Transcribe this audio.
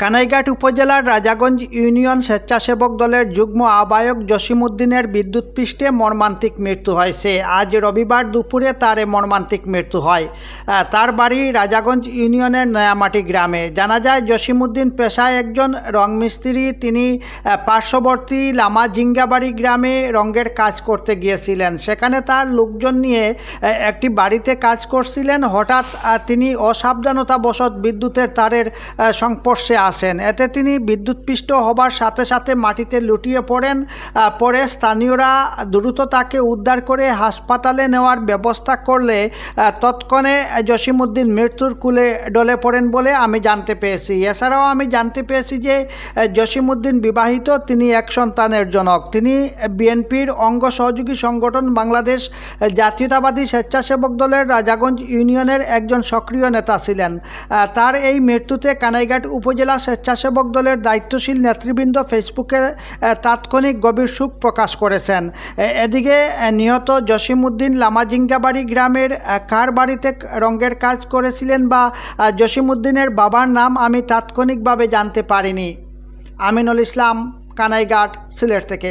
কানাইঘাট উপজেলার রাজাগঞ্জ ইউনিয়ন স্বেচ্ছাসেবক দলের যুগ্ম আহ্বায়ক জসিমউদ্দিনের বিদ্যুৎপৃষ্ঠে মর্মান্তিক মৃত্যু হয়েছে। আজ রবিবার দুপুরে তার মর্মান্তিক মৃত্যু হয়। তার বাড়ি রাজাগঞ্জ ইউনিয়নের নয়ামাটি গ্রামে। জানা যায় জসিমউদ্দিন পেশায় একজন রং মিস্ত্রি তিনি পার্শ্ববর্তী লামা জিঙ্গাবাড়ি গ্রামে রঙের কাজ করতে গিয়েছিলেন। সেখানে তার লোকজন নিয়ে একটি বাড়িতে কাজ করছিলেন। হঠাৎ তিনি অসাবধানতাবশত বিদ্যুতের তারের সংস্পর্শে আসেন এতে তিনি বিদ্যুৎপৃষ্ট হবার সাথে সাথে মাটিতে লুটিয়ে পড়েন। পরে স্থানীয়রা দ্রুত তাকে উদ্ধার করে হাসপাতালে নেওয়ার ব্যবস্থা করলে তৎক্ষণে জসিমুদ্দিন মৃত্যুর কুলে ডলে পড়েন বলে আমি জানতে পেরেছি এছাড়াও আমি জানতে পেরেছি যে জসিমুদ্দিন বিবাহিত, তিনি এক সন্তানের জনক। তিনি বিএনপির অঙ্গ সহযোগী সংগঠন বাংলাদেশ জাতীয়তাবাদী স্বেচ্ছাসেবক দলের রাজাগঞ্জ ইউনিয়নের একজন সক্রিয় নেতা ছিলেন। তার এই মৃত্যুতে কানাইঘাট উপজেলা স্বেচ্ছাসেবক দলের দায়িত্বশীল নেতৃবৃন্দ ফেসবুকে তাৎক্ষণিক গভীর সুখ প্রকাশ করেছেন। এদিকে নিহত জসিমউদ্দিন লামাজিঙ্গাবাড়ি গ্রামের কার বাড়িতে রঙের কাজ করেছিলেন বা জসিমুদ্দিনের বাবার নাম আমি তাৎক্ষণিকভাবে জানতে পারিনি। আমিনুল ইসলাম, কানাইঘাট, সিলেট থেকে।